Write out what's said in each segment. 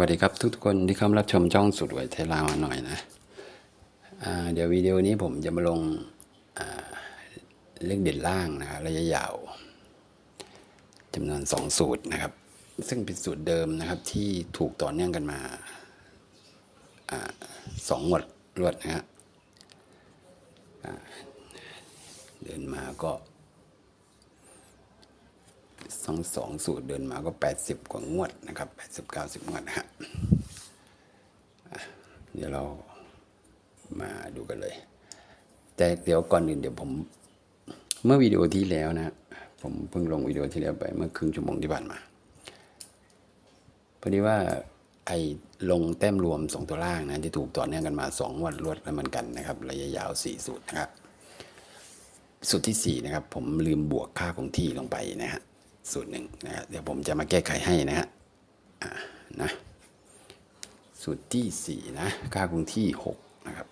วัสดีครับทุกคนที่เข้ามารับชมช่องสุดหวยไทยลาวหน่อยนะเดี๋ยววิดีโอนี้ผมจะมาลงเลขเด่นล่างนะครับระยะยาวจำนวนสองสูตรนะครับ ซึ่งเป็นสูตรเดิมนะครับที่ถูกต่อเนื่องกันมาอสองงวดรวดนะฮะเดินมาก็ สองสองสูตรเดินมาก็แปดสิบกว่างวดนะครับแปดสิบเก้าสิบงวดนะฮะเดี๋ยวเรามาดูกันเลย แต่เดี๋ยวก่อนอื่นเดี๋ยวผม เมื่อวิดีโอที่แล้วนะ ผมเพิ่งลงวิดีโอที่แล้วไปเมื่อครึ่งชั่วโมงที่ผ่านมาพอดีว่าไอ้ลงแต้มรวมสองตัวล่างนะที่ถูกต่อเนื่องกันมาสองวันรวดแล้วมือนกันนะครับ ระยะยาวสี่สูตรนะครับ สูตรที่สี่นะครับ ผมลืมบวกค่าคงที่ลงไปนะฮะ สูตรหนึ่งนะฮะเดี๋ยวผมจะมาแก้ไขให้นะฮะนะสูตรที่สี่นะค่าคงที่หกนะครับ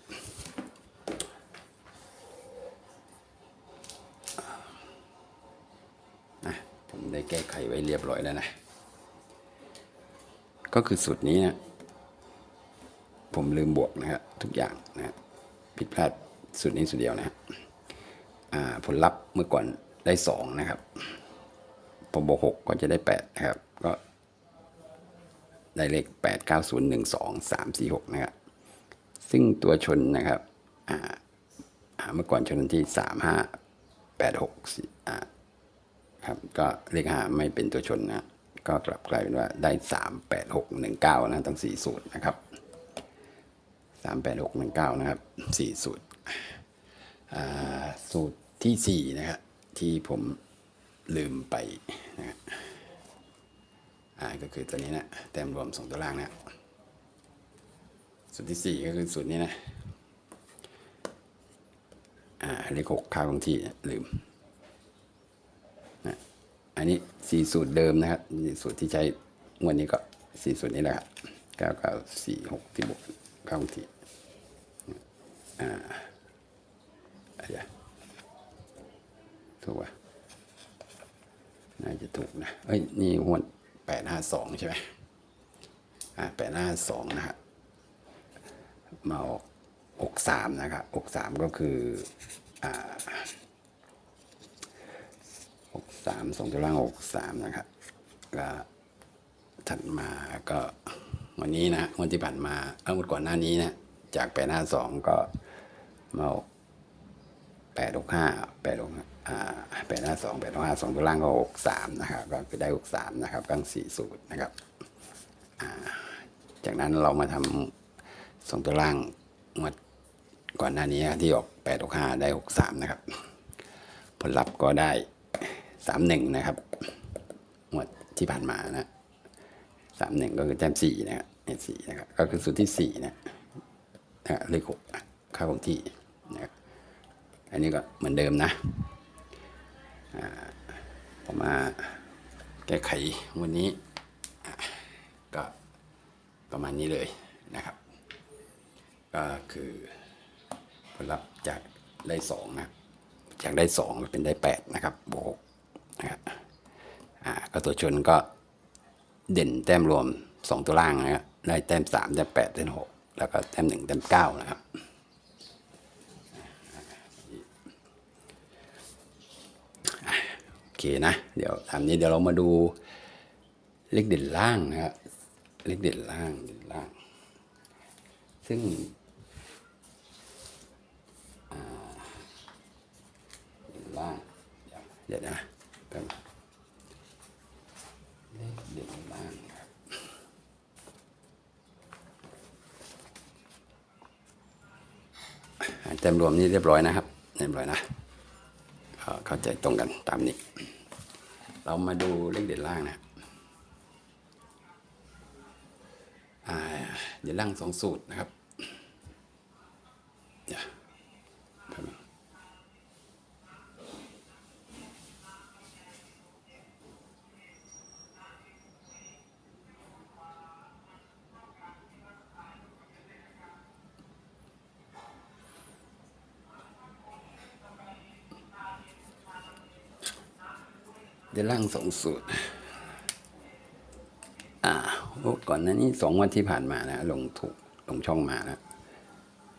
นะผมได้แก้ไขไว้เรียบร้อยแล้วนะ ก็คือสูตรนี้นะผมลืมบวกนะฮะทุกอย่างนะฮะผิดพลาดสูตรนี้สูตรเดียวนะฮะผลลัพธ์เมื่อก่อนได้สองนะครับ ผมบวกหกก็จะได้แปดนะครับ ก็ได้เลขแปดเก้าศูนย์หนึ่งสองสามสี่หกนะครับ ซึ่งตัวชนนะครับอ่าเมื่อก่อนชนที่สามห้าแปดหกอ่าครับก็เลขห้าไม่เป็นตัวชนนะก็กลับกลายเป็นว่าได้สามแปดหกหนึ่งเก้านะทั้งสี่สูตรนะครับสามแปดหกหนึ่งเก้านะครับสี่สูตรอ่าสูตรที่สี่นะครับที่ผม ลืมไปนะฮะอ่าก็คือตัวนี้นะแต้มรวมสองตัวล่างนะสูตรที่สี่ก็คือสูตรนี้นะอ่าเลขหกค่าคงที่ลืมนะอันนี้สี่สูตรเดิมนะครับนี่สูตรที่ใช้งวดนี้ก็สี่สูตรนี้แหละครับเก้าเก้าสี่หกที่บวกค่าคงที่อะไรอะถูกป่ะ น่าจะถูกนะเอ้ยนี่หวนแปดห้าสองใช่ไหมอ่าแปดห้าสองนะฮะมาออกอกสามนะครับอกสามก็คืออ่าอกสามสองตัวล่างอกสามนะครับก็ถัดมาก็วันนี้นะวันที่ผ่านมาเออวันก่อนหน้านี้นะจากแปดห้าสองก็มาออกแปดหกห้าแปดหกอ่า แปดห้าสองแปดหกห้าสองตัวล่างก็หกสามนะครับก็คือได้หกสามนะครับทั้งสี่สูตรนะครับจากนั้นเรามาทำสองตัวล่างงวดก่อนหน้านี้ที่ออกแปดหกห้าได้หกสามนะครับ ผลลัพธ์ก็ได้สามหนึ่งนะครับงวดที่ผ่านมานะสามหนึ่งก็คือแต้มสี่นะครับเนี่ยสี่นะครับก็คือสูตรที่สี่นะนะเลขหกค่าคงที่นะครับอันนี้ก็เหมือนเดิมนะ ผมมาแก้ไขวันนี้ก็ประมาณนี้เลยนะครับ ก็คือผลลัพธ์จากได้สองนะจากได้สองเป็นได้แปดนะครับบวกหกนะครับอ่าก็ตัวชนก็เด่นแต้มรวมสองตัวล่างนะครับได้แต้มสามแต้มแปดแต้มหกแล้วก็แต้มหนึ่งแต้มเก้านะครับ โอ เคนะ เดี๋ยวทำนี้เดี๋ยวเรามาดูเลขเด่นล่างนะครับเลขเด่นล่างเด่นล่าง ซึ่งอ่าเด่นล่างเดี๋ยวเดี๋ยวนะแป๊บเลขเด่นล่างครับอ่าเต็มรวมนี่เรียบร้อยนะครับเรียบร้อยนะ เข้าใจตรงกันตามนี้ เรามาดูเลขเด่นล่างนะเด่นล่างสองสูตรนะครับ งสองสูตร อ่าก่อนหน้านี้สองวันที่ผ่านมานะ ลงถูกลงช่องมานะ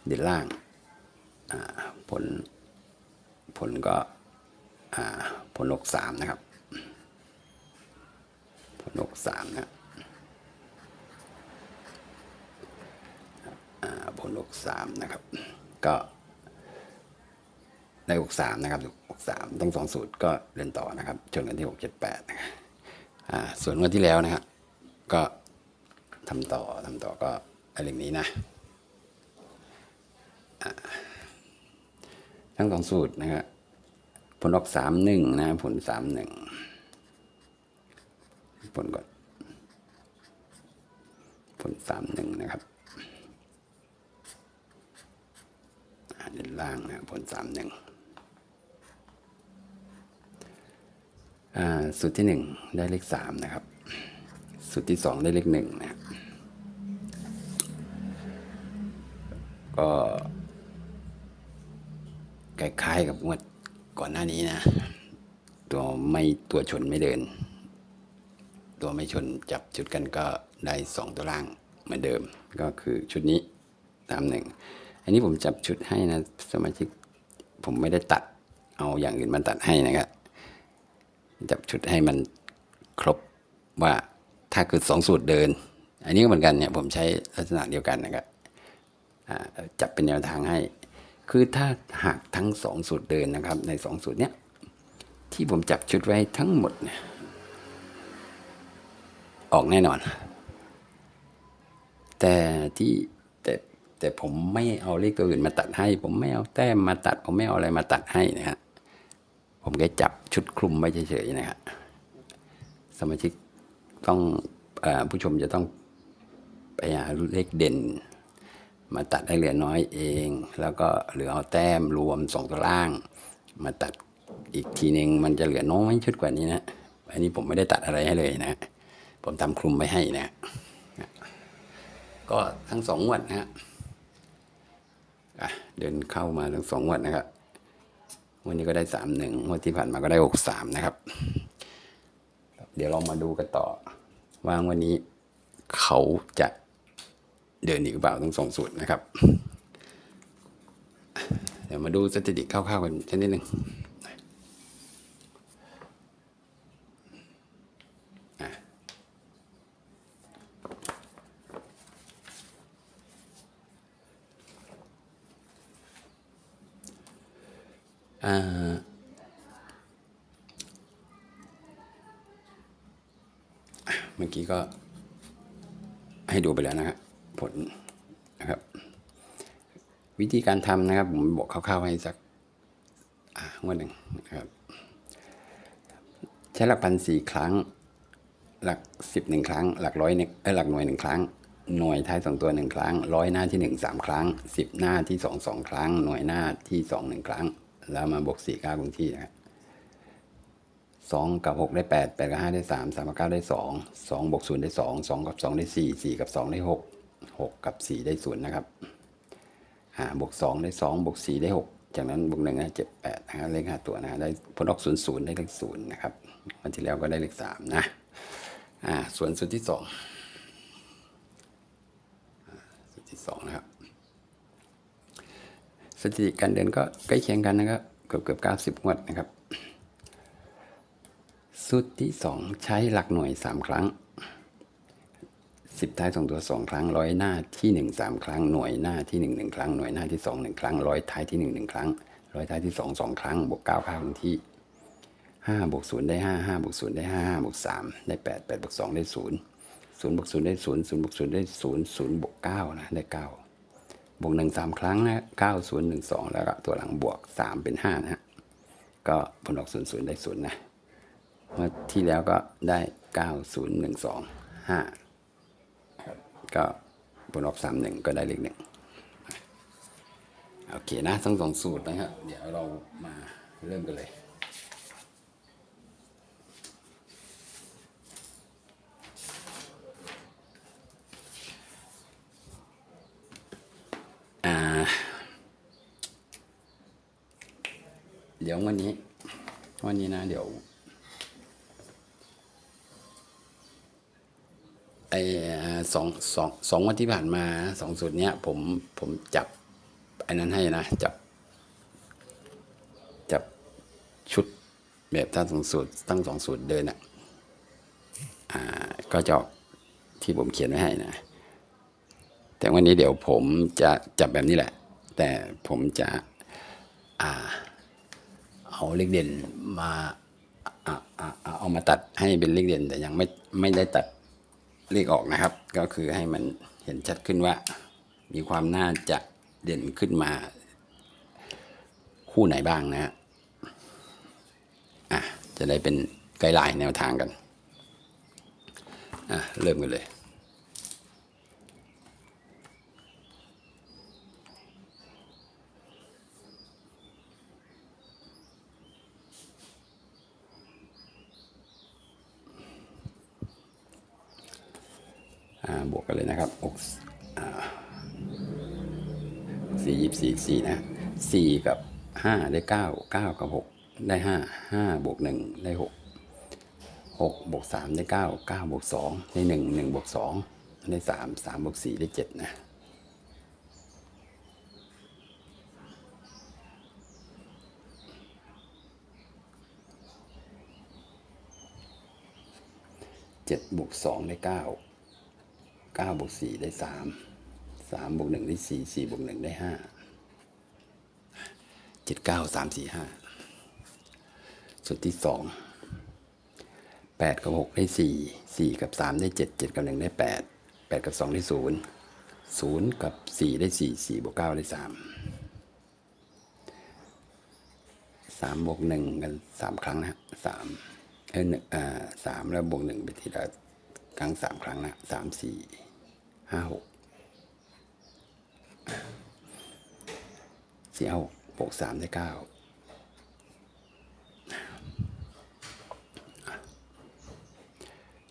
เด่นล่าง อ่า ผล ผลก็ อ่า ผลลกสามนะครับ ผลลกสามนะอ่าผลลกสามนะครับ ก็ ได้หกสามนะครับหกสามทั้งสองสูตรก็เดินต่อนะครับชนกันที่หกเจ็ดแปดนะครับอ่าส่วนงวันที่แล้วนะครับก็ทำต่อทำต่อก็อะไรอย่างนี้นะอ่าทั้งสองสูตรนะครับผลออกสามหนึ่งนะผลสามหนึ่งผลก่อนผลสามหนึ่งนะครับอ่านล่างนะผลสามหนึ่งอ่า สูตรที่หนึ่งได้เลขสามนะครับ สูตรที่สองได้เลขหนึ่งนะครับก็คล้ายๆกับงวดก่อนหน้านี้นะ ตัวไม่ตัวชนไม่เดิน ตัวไม่ชนจับชุดกันก็ได้สองตัวล่างเหมือนเดิมก็คือชุดนี้ตามหนึ่งอันนี้ผมจับชุดให้นะสมาชิกผมไม่ได้ตัดเอาอย่างอื่นมาตัดให้นะครับ จับชุดให้มันครบว่าถ้าเกิดสองสูตรเดิน อันนี้ก็เหมือนกันเนี่ยผมใช้ลักษณะเดียวกันนะครับจับเป็นแนวทางให้ คือถ้าหากทั้งสองสูตรเดินนะครับ ในสองสูตรเนี้ยที่ผมจับชุดไว้ทั้งหมดเนี่ยออกแน่นอน แต่ที่แต่แต่ผมไม่เอาเลขตัวอื่นมาตัดให้ ผมไม่เอาแต้มมาตัด ผมไม่เอาอะไรมาตัดให้นะฮะ ผมก็จับชุดคลุมไว้เฉยๆนะครับสมาชิกต้องอผู้ชมจะต้องไปหาเลขเด่น มาตัดให้เหลือน้อยเอง แล้วก็เหลือเอาแต้มรวมสองตัวล่าง มาตัดอีกทีหนึ่งมันจะเหลือน้อยชุดกว่านี้นะอันนี้ผมไม่ได้ตัดอะไรให้เลยนะ ผมทำคลุมไว้ให้นะก็ทั้งสองวดนะฮะเดินเข้ามาทั้งสองงวดนะครับ วันนี้ก็ได้สามหนึ่งวันที่ผ่านมาก็ได้หกสามนะครับ เดี๋ยวเรามาดูกันต่อว่าวันนี้เขาจะเดินอีกหรือเปล่าทั้งสองสูตรนะครับ เดี๋ยวมาดูสถิติคร่าวๆกันชนิดหนึ่ง เมื่อกี้ก็ให้ดูไปแล้วนะครับผลนะครับ วิธีการทำนะครับ ผมบอกคร่าวๆให้สักงวดหนึ่งนะครับ ใช้หลักพันสี่ครั้ง หลักสิบหนึ่งครั้ง หลักร้อยหนึ่งเอ้ยหลักหน่วยหนึ่งครั้งหน่วยท้ายสองตัวหนึ่งครั้ง ร้อยหน้าที่หนึ่งสามครั้งสิบหน้าที่สองสองครั้ง หน่วยหน้าที่สองหนึ่งครั้ง แล้วมาบวกสี่เก้าคงที่นะครับสองกับหกได้แปดแปดกับห้าได้สามสามกับเก้าได้สองสองบวกศูนย์ได้สองสองกับสองได้สี่สี่กับสองได้หกหกกับสี่ได้ศูนย์นะครับห้าบวกสองได้สองบวกสี่ได้หกจากนั้นบวกหนึ่งได้เจ็ดแปดนะเลขห้าตัวนะได้ผลออกศูนย์ศูนย์ได้เลขศูนย์นะครับวันที่แล้วก็ได้เลขสามนะอ่าส่วนส่วนที่สองส่วนที่สองนะครับ สถิติการเดินก็ใกล้เคียงกันนะครับเกือบเกือบเก้าสิบงวดนะครับสูตรที่สองใช้หลักหน่วยสามครั้งสิบท้ายสองตัวสองครั้งร้อยหน้าที่หนึ่งสามครั้งหน่วยหน้าที่หนึ่งหนึ่งครั้งหน่วยหน้าที่สองหนึ่งครั้งร้อยท้ายที่หนึ่งหนึ่งครั้งร้อยท้ายที่สองสองครั้งบวกเก้าข้างที่ห้าบวกศูนย์ได้ห้าห้าบวกศูนย์ได้ห้าห้าบวกสามได้แปดแปดบวกสองได้ศูนย์ศูนย์บวกศูนย์ได้ศูนย์ศูนย์บวกศูนย์ได้ศูนย์ศูนย์บวกเก้านะได้เก้า บวกหนึ่งสามครั้งนะเก้าศูนย์หนึ่งสองแล้วก็ตัวหลังบวกสามเป็นห้านะฮะก็ผลออกศูนย์ศูนย์ได้ศูนย์นะเมื่อที่แล้วก็ได้90125ครับก็ผลออก31ก็ได้เลขหนึ่งโอเคนะทั้งสองสูตรนะครับเดี๋ยวเรามาเริ่มกันเลย เดี๋ยววันนี้ วันนี้นะ เดี๋ยวไอสองสองสองวันที่ผ่านมาสองสูตรเนี้ย ผมผมจับไอ้นั้นให้นะ จับ จับชุดแบบทั้งสองสูตรตั้งสองสูตรเดินอะอ่าก็จะออกที่ผมเขียนไว้ให้นะ แต่วันนี้เดี๋ยวผมจะจับแบบนี้แหละ แต่ผมจะอ่า เอาเลขเด่นมาเอามาตัดให้เป็นเลขเด่น แต่ยังไม่ไม่ได้ตัดเลขออกนะครับ ก็คือให้มันเห็นชัดขึ้นว่า มีความน่าจะเด่นขึ้นมา คู่ไหนบ้างนะฮะอะจะได้เป็นไกด์ไลน์แนวทางกันอะเริ่มกันเลย บวกกันเลยนะครับอกอ่าสี่ยี่สี่สี่นะสี่กับห้าได้เก้าเก้ากับหกได้ห้าห้าบวกหนึ่งได้หกหกบวกสามได้เก้าเก้าบวกสองได้หนึ่งหนึ่งบวกสองได้สามสามบวกสี่ได้เจ็ดนะเจ็ดบวกสองได้เก้า เก้าบวกสี่ได้สามสามบวกหนึ่งได้สี่สี่บวกหนึ่งได้ห้าเจ็ดเก้าสามสี่ห้าส่วนที่สองแปดกับหกได้สี่สี่กับสามได้เจ็ดเจ็ดกับหนึ่งได้แปดแปดกับสองได้ศูนย์ศูนย์กับสี่ได้สี่สี่บวกเก้าได้สามสามบวกหนึ่งกันสามครั้งนะฮะสามเออหนึ่งอ่าสามแล้วบวกหนึ่งไปทีละ ครั้งสามครั้งนะสามสี่ห้าหกสี่ห้าหกบวกสามได้เก้า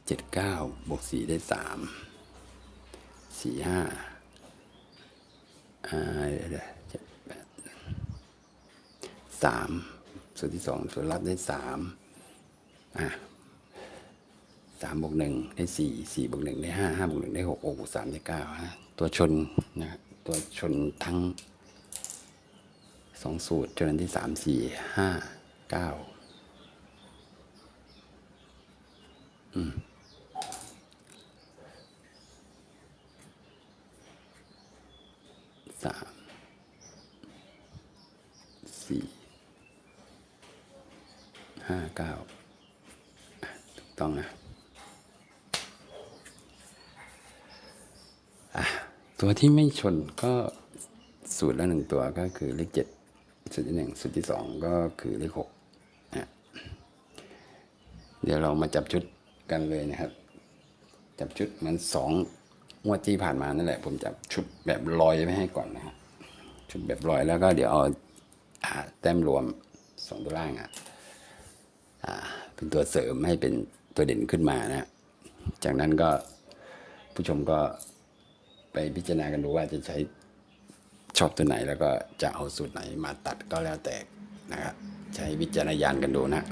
เจ็ดเก้าบวกสี่ได้สามสี่ห้าเจ็ดแปดสามส่วนที่สองส่วนรับได้สามอะ สามบวกหนึ่งได้สี่สี่บวกหนึ่งได้ห้าห้าบวกหนึ่งได้หกหกบวกสามได้เก้าฮะตัวชนนะตัวชนทั้งสองสูตรจนอันที่สามสี่ห้าเก้าสามสี่ห้าเก้าถูกต้องนะ ตัวที่ไม่ชนก็สูตรละหนึ่งตัวก็คือเลขเจ็ดสูตรที่หนึ่งสูตรที่สองก็คือเลขหกนะเดี๋ยวเรามาจับชุดกันเลยนะครับ จับชุดเหมันสองงวดที่ผ่านมานั่นแหละ ผมจับชุดแบบลอยไว้ให้ก่อนนะฮะชุดแบบลอยแล้วก็เดี๋ยวเอาอ่าแต้มรวมสองตัวล่างอะอ่าเป็นตัวเสริมให้เป็นตัวเด่นขึ้นมานะ จากนั้นก็ผู้ชมก็ ไปพิจารณากันดูว่าจะใช้ชอบตัวไหนแล้วก็จะเอาสูตรไหนมาตัดก็แล้วแต่นะครับใช้วิจารณญาณกันดูนะ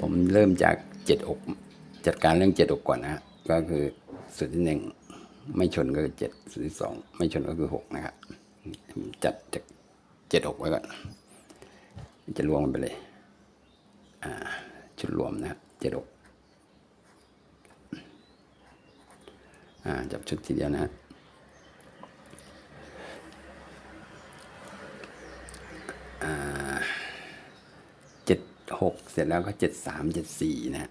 ผมเริ่มจากเจ็ดอกจัดการเรื่องเจ็ดอกก่อนนะก็คือสูตรที่หนึ่งไม่ชนก็คือเจ็ดสูตรที่สองไม่ชนก็คือหกนะครับจัดจากเจ็ดอกไว้ก่อนจะรวมกันไปเลย อ่า ชุดรวมนะครับเจ็ดอกอ่า จับชุดทีเดียวนะฮะเจ็ดหกเสร็จแล้วก็เจ็ดสามเจ็ดสี่นะฮะ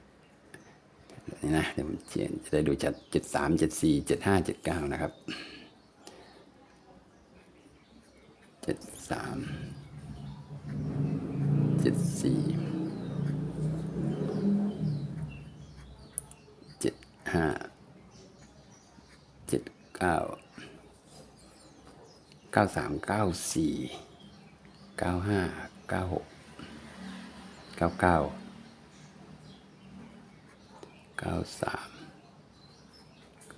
นี่นะเดี๋ยวผมเขียนจะได้ดูชัดเจ็ดสามเจ็ดสี่เจ็ดห้าเจ็ดเก้านะครับเจ็ดสามเจ็ดสี่เจ็ดห้า เก้าเก้าสามเก้าสี่เก้าห้าเก้าหกเก้าเก้าเก้าสาม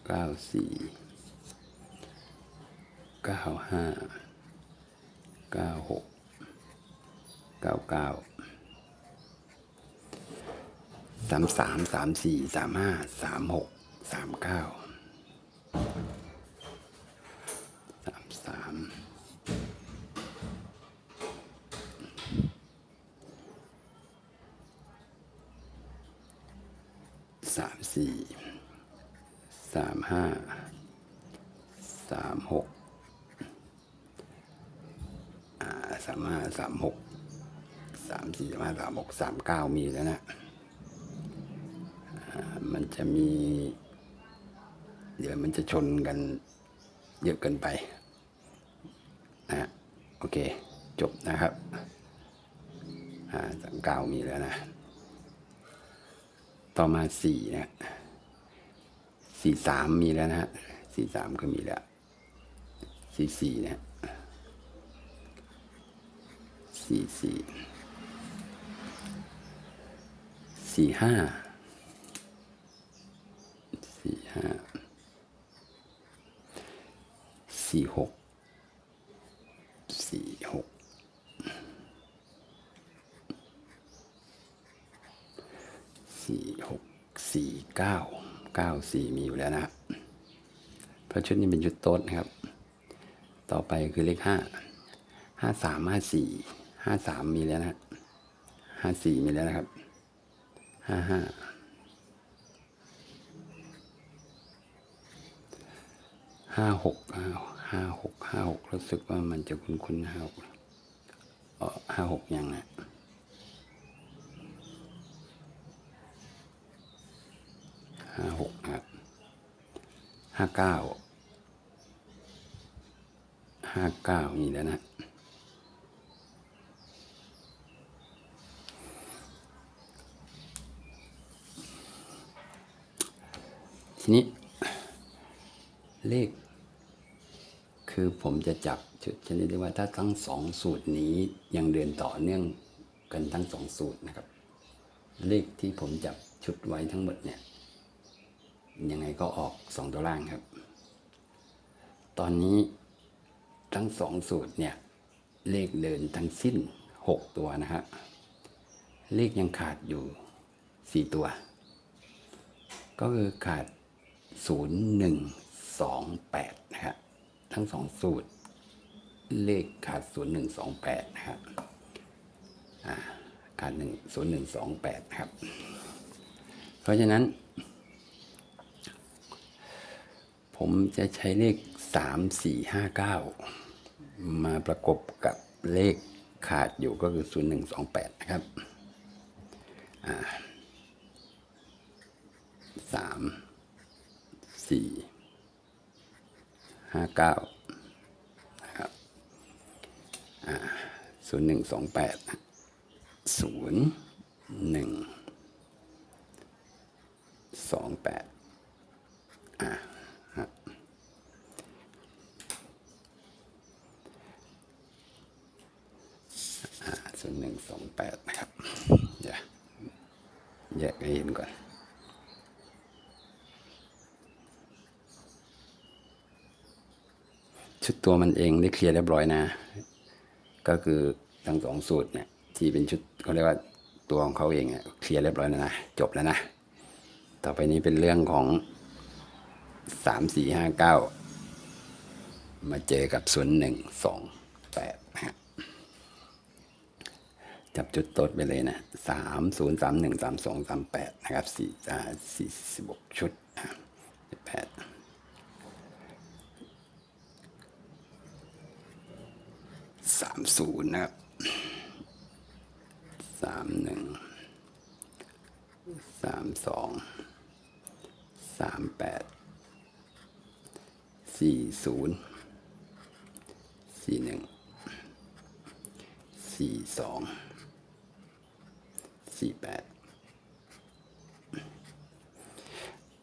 เก้าสี่เก้าห้าเก้าหกเก้าเก้าสามสามสามสี่สามห้าสามหกสามเก้าสามสามสามสี่สามห้าสามหกอ่าสามห้าสามหกสามสี่สามห้า สามเก้ามีแล้วนะ มันจะมี เดี๋ยวมันจะชนกันเยอะเกินไปนะโอเค จบนะครับสามเก้ามีแล้วนะ ต่อมาสี่นะสี่สามมีแล้วนะฮะสี่สามก็มีแล้วสี่สี่เนี่ยสี่สี่ สี่ห้าสี่ห้าสี่หกสี่หกสี่หกสี่เก้าเก้าสี่มีอยู่แล้วนะครับเพราะชุดนี้เป็นชุดโต๊ดนะครับ ต่อไปคือเลขห้าห้าสามห้าสี่ห้าสามมีแล้วนะห้าสี่มีแล้วนะครับ ห้าห้าห้าหกห้าหกห้าหกรู้สึกว่ามันจะคุ้นคุ้นห้าหกห้าหกยังไงห้าหกครับห้าเก้าห้าเก้านี่แล้วนะ นี้เลข คือผมจะจับจุดชนิดที่ว่าถ้าทั้งสองสูตรนี้ยังเดินต่อเนื่องกันทั้งสองสูตรนะครับ เลขที่ผมจับชุดไว้ทั้งหมดเนี่ยยังไงก็ออกสองตัวล่างครับ ตอนนี้ทั้งสองสูตรเนี่ยเลขเดินทั้งสิ้นหกตัวนะฮะเลขยังขาดอยู่สี่ตัว ก็คือขาด 0 1 2 8 นะครับทั้งสองสูตร เลขขาด 0 1 2 8 นะครับอ่าขาด1 0 1 2 8 ครับ เพราะฉะนั้น ผมจะใช้เลข 3 4 5 9 มาประกบกับเลขขาดอยู่ก็คือ 0 1 2 8 นะครับ อ่าสาม สี่ห้าเก้านะครับศูนย์หนึ่งสองแปดศูนย์หนึ่งสองแปดอ่าศูนย์หนึ่งสองแปดนะครับ เดี๋ยวแยกให้เห็นก่อน ชุดตัวมันเองได้เคลียร์เรียบร้อยนะ ก็คือทั้งสองสูตรเนี่ยที่เป็นชุดเขาเรียกว่าตัวของเขาเองเนี่ยเคลียร์เรียบร้อยแล้วนะจบแล้วนะ ต่อไปนี้เป็นเรื่องของสามสี่ห้าเก้ามาเจอกับศูนย์หนึ่งสองแปดนะฮะจับจุดต๊ดไปเลยนะสามศูนย์สามหนึ่งสามสองสามแปดนะครับสี่อ่าสี่สิบหกชุดแปด สาม ศูนย์นะครับสามหนึ่งสามสองสามแปดสี่ศูนย์สี่หนึ่งสี่สองสี่แปด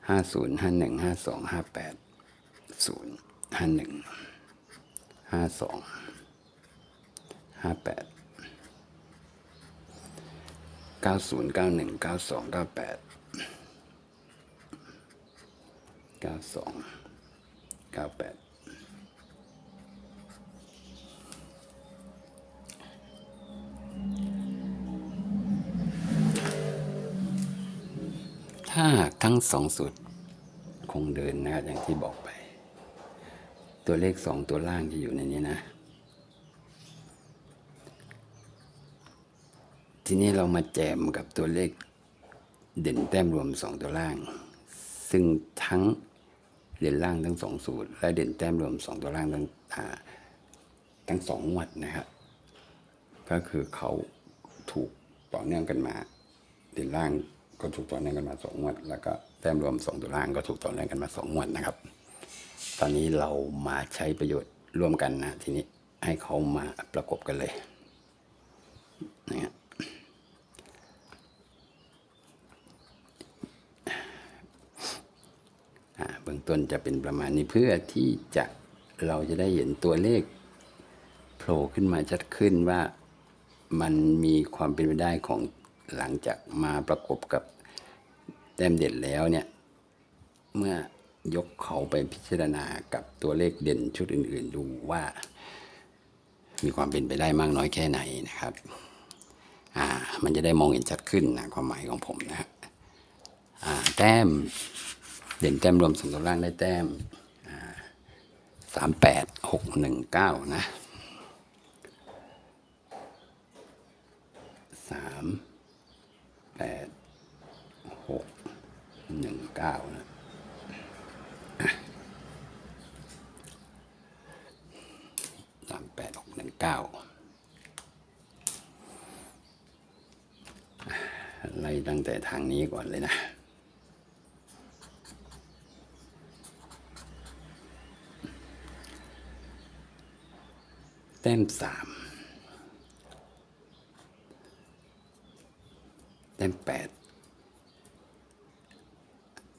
ห้าศูนย์ห้าหนึ่งห้าสองห้าแปดศูนย์ห้าหนึ่งห้าสอง ห้าแปดเก้าศูนย์เก้าหนึ่งเก้าสองเก้าแปดเก้าสองเก้าแปดถ้าทั้งสองสูตรคงเดินนะครับอย่างที่บอกไป ตัวเลขสองตัวล่างที่อยู่ในนี้นะ ทีนี้เรามาแจมกับตัวเลขเด่นแต้มรวมสองตัวล่าง ซึ่งทั้งเด่นล่างทั้งสองสูตร และเด่นแต้มรวมสองตัวล่างทั้งอ่าทั้งสองงวดนะครับก็คือเขาถูกต่อเนื่องกันมา เด่นล่างก็ถูกต่อเนื่องกันมาสองงวดแล้วก็แต้มรวมสองตัวล่างก็ถูกต่อเนื่องกันมาสองงวดนะครับ ตอนนี้เรามาใช้ประโยชน์ร่วมกันนะทีนี้ให้เขามาประกบกันเลยนะฮะอ่ เบื้องต้นจะเป็นประมาณนี้เพื่อที่จะเราจะได้เห็นตัวเลขโผล่ขึ้นมาชัดขึ้นว่ามันมีความเป็นไปได้ของหลังจากมาประกบกับแต้มเด่นแล้วเนี่ย เมื่อยกเขาไปพิจารณากับตัวเลขเด่นชุดอื่น ๆ ดูว่า มีความเป็นไปได้มากน้อยแค่ไหนนะครับ อ่า มันจะได้มองเห็นชัดขึ้นนะความหมายของผมนะอ่าแต้ม เด่นแต้มรวมสองตัวล่างได้แต้มสามแปดหกหนึ่งเก้านะสามแปดหกหนึ่งเก้านะสามแปดหกหนึ่งเก้าไล่ตั้งแต่ทางนี้ก่อนเลยนะ ต้มสามแต้มแปด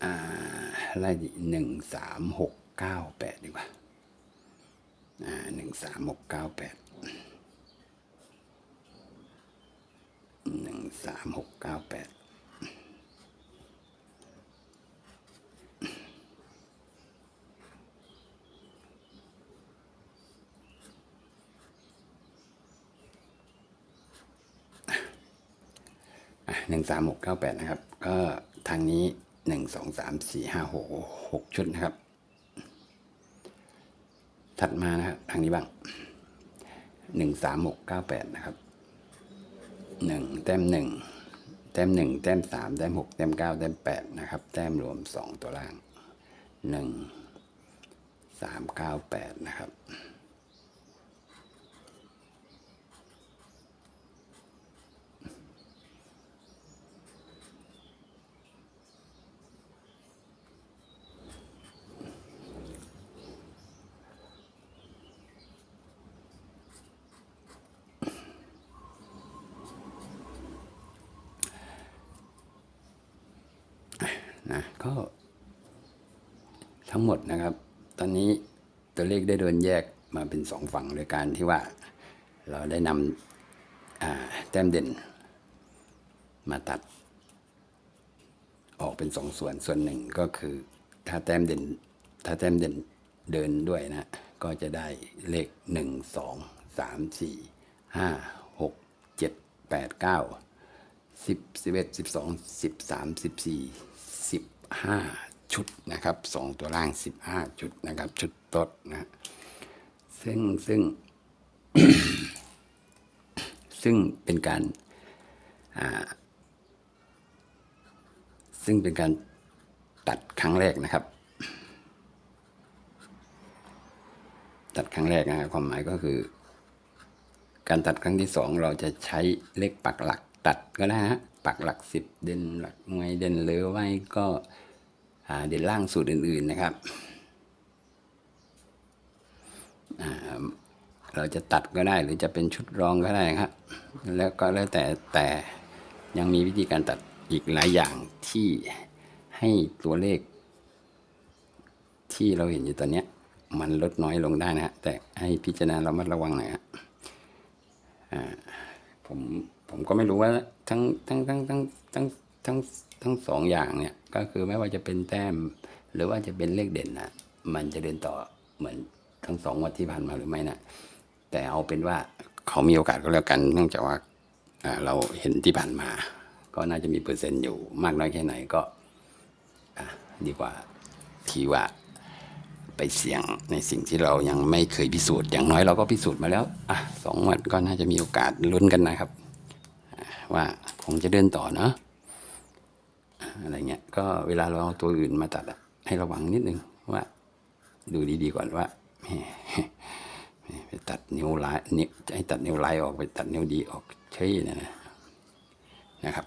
อ่าไล่หนึ่งสามหกเก้าแปดดีกว่าอ่าหนึ่งสามหกเก้าแปดหนึ่งสามหกเก้าแปดหนึ่งสามหกเก้าแปดนะครับ ก็ทางนี้หนึ่งสองสามสี่ห้าหกหกชุดนะครับ ถัดมานะครับทางนี้บ้างหนึ่งสามหกเก้าแปดนะครับหนึ่งแต้มหนึ่งแต้มหนึ่งแต้มสามแต้มหกแต้มเก้าแต้มแปดนะครับ แต้มรวมสองตัวล่างหนึ่งสามเก้าแปดนะครับ ทั้งหมดนะครับ ตอนนี้ตัวเลขได้โดนแยกมาเป็นสองฝั่งโดยการที่ว่าเราได้นำแต้มเด่น มาตัด ออกเป็นสองส่วนส่วนหนึ่งก็คือถ้าแต้มเด่น ถ้าแต้มเด่นเดินด้วยนะ ก็จะได้เลข 1 2 3 4 5 6 7 8 9 10 11 12 13 14 15 ชุดนะครับสองตัวล่างสิบห้าชุดนะครับ ชุดต้นนะซึ่งซึ่ง ซึ่งเป็นการซึ่งเป็นการตัดครั้งแรกนะครับ ตัดครั้งแรกนะครับความหมายก็คือ การตัดครั้งที่สองเราจะใช้เลขปักหลักตัดก็ได้ฮะปักหลักสิบเด่นหลักหน่วยเด่นเหลือไว้ก็ เด่นล่างสูตรอื่นๆนะครับ เราจะตัดก็ได้หรือจะเป็นชุดรองก็ได้ครับ แล้วก็แล้วแต่แต่ยังมีวิธีการตัดอีกหลายอย่างที่ให้ตัวเลข ที่เราเห็นอยู่ตอนนี้มันลดน้อยลงได้นะฮะแต่ให้พิจารณาเรามัดระวังหน่อยฮะผมผมก็ไม่รู้ว่าทั้งทั้งทั้งทั้งทั้งทั้ง ทั้งสองอย่างเนี่ยก็คือไม่ว่าจะเป็นแต้ม หรือว่าจะเป็นเลขเด่นนะมันจะเดินต่อเหมือนทั้งสองวันที่ผ่านมาหรือไม่นะแต่เอาเป็นว่าเขามีโอกาสก็แล้วกันเนื่องจากว่าเราเห็นที่ผ่านมา ก็น่าจะมีเปอร์เซ็นต์อยู่มากน้อยแค่ไหนก็ดีกว่าที่ว่าไปเสี่ยงในสิ่งที่เรายังไม่เคยพิสูจน์อย่างน้อยเราก็พิสูจน์มาแล้วอะสองวันก็น่าจะมีโอกาสลุ้นกันนะครับ ว่าคงจะเดินต่อเนาะ อะไรเงี้ยก็เวลาเราเอาตัวอื่นมาตัดอะให้ระวังนิดนึงว่า ดูดีๆก่อนว่าไปตัดนิ้วร้ายนิ้วให้ตัดนิ้วร้ายออกไปตัดนิ้วดีออกเฉยนะนะนะครับ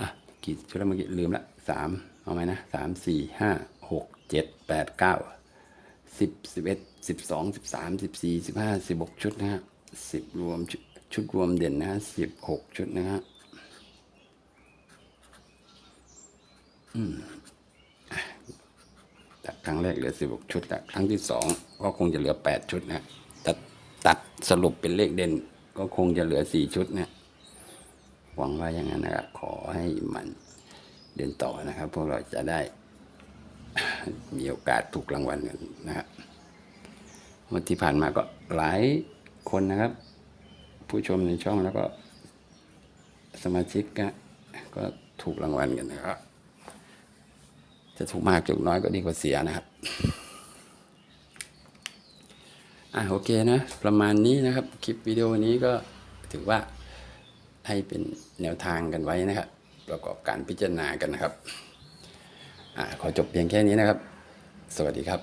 อะกี่ชุดแล้วเมื่อกี้ลืมละสามเอาไหมนะสามสี่ห้าหกเจ็ดแปดเก้าสิบสิบเอ็ดสิบสองสิบสามสิบสี่สิบห้าสิบหกชุดนะฮะสิบรวมชุดรวมเด่นนะฮะสิบหกชุดนะฮะ จากครั้งแรกเหลือสิบหกชุดครั้งที่สองก็คงจะเหลือแปดชุดนะตัดตัดสรุปเป็นเลขเด่น ก็คงจะเหลือสี่ชุดนะหวังว่าอย่างนั้นนะครับขอให้มันเดินต่อนะครับ พวกเราจะได้ มีโอกาสถูกรางวัลกันนะครับวันที่ผ่านมาก็หลายคนนะครับ ผู้ชมในช่องแล้วก็สมาชิกก็ก็ถูกรางวัลกันนะครับ จะถูกมากถูกน้อยก็ดีกว่าเสียนะครับ อะโอเคนะ ประมาณนี้นะครับ คลิปวิดีโอนี้ก็ถือว่าให้เป็นแนวทางกันไว้นะครับ ประกอบการพิจารณากันนะครับ อ่าขอจบเพียงแค่นี้นะครับ สวัสดีครับ